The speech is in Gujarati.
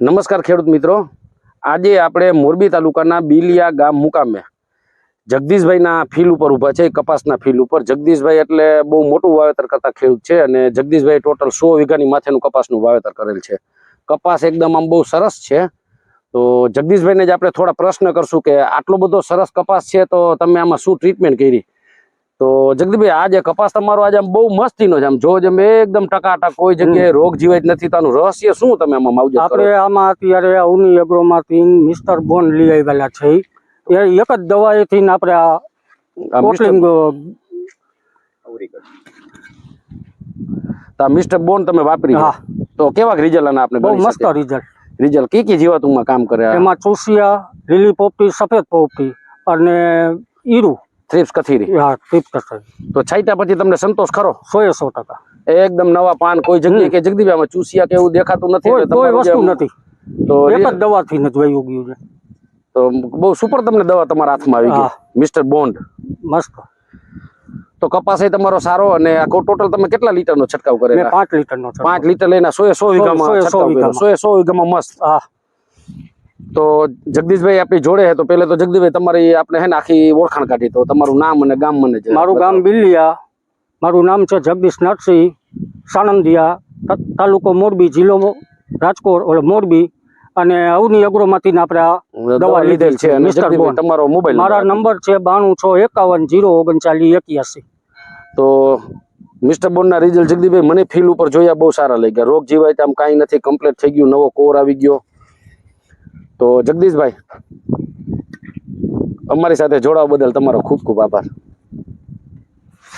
નમસ્કાર ખેડૂત મિત્રો. આજે આપણે મોરબી તાલુકાના બીલિયા ગામ મુકામે જગદીશભાઈના ફીલ ઉપર ઊભા છે, કપાસના ફીલ ઉપર. જગદીશભાઈ એટલે બહુ મોટું વાવેતર કરતા ખેડૂત છે અને જગદીશભાઈ ટોટલ સો વીઘાની માથેનું કપાસનું વાવેતર કરેલ છે. કપાસ એકદમ આમ બહુ સરસ છે. તો જગદીશભાઈને જ આપણે થોડા પ્રશ્ન કરશું કે આટલો બધો સરસ કપાસ છે તો તમે આમાં શું ટ્રીટમેન્ટ કરી? તો જગદીભાઈ આ જે કપાસ તમારો આજે આમ બહુ મસ્તીનો છે આમ જો જેમ એકદમ ટકાટક કોઈ જગ્યાએ રોગ જીવાય જ નથી તો રહસ્ય શું તમે આમાં માવજત આપણે આમાં અત્યારે અવની એગ્રોમાંથી મિસ્ટર બોન લઈ આવેલા છે. એ એક જ દવાએથી ને આપણે આ કોટલિંગ તો મિસ્ટર બોન તમે વાપરી હા. તો કેવા રિઝલ્ટ અને આપણે બહુ મસ્ત રિઝલ્ટ. રિઝલ્ટ કી કી જીવાતોમાં કામ કરે એમાં ચોસિયા લીલી પોપટી સફેદ પોપટી અને ઈરું. થ્રિપ્સ કથીરી હા ટીપ કથીરી તો છાંટ્યા પછી તમને સંતોષ ખરો? સો એ સો ટકા. એકદમ નવા પાન કોઈ જગ્યાએ કે જગદીબામાં ચૂસિયા કે એવું દેખાતું નથી કોઈ વસ્તુ નથી. તો એક જ દવાથી નથી વયું ગયું છે. તો બહુ સુપર તમને દવા તમારા હાથમાં આવી. ગઈ. Mister Bond. મસ્ત. તો કપાસ તમારો સારો અને આખો ટોટલ તમે કેટલા લીટરનો છંટકાવ મેં કરેલા પાંચ લીટરનો છે પાંચ લીટર લઈને સો સો વીઘામાં સો છંટકાવ સો વીઘામાં મસ્ત. હા. તો જગદીશભાઈ આપણી જોડે હે તો પેલે તો જગદીશભાઈ તમારી આપણે હે ને આખી ઓળખાણ કાઢી તો તમારું નામ અને ગામ મને મારું ગામ બિલિયા મારું નામ છે જગદીશ નરસિંહ સાણંદિયા તાલુકો મોરબી જિલ્લો રાજકોટ ઓલો મોરબી અને અવની અગ્રોમાંથી આપણે આ દવા લીધેલ છે મિસ્ટર તમારો મોબાઈલ મારા નંબર છે બાણું છ એકાવન જીરો ઓગણચાલીસ એક્યાસી. તો મિસ્ટર બોન્ડના રિઝલ્ટ જગદીભાઈ મને ફીલ ઉપર જોયા બહુ સારા લઈ ગયા રોગ જીવાય તો આમ કાંઈ નથી કમ્પ્લીટ થઈ ગયું નવો કોર આવી ગયો. તો જગદીશભાઈ અમારી સાથે જોડાવા બદલ તમારો ખૂબ ખૂબ આભાર.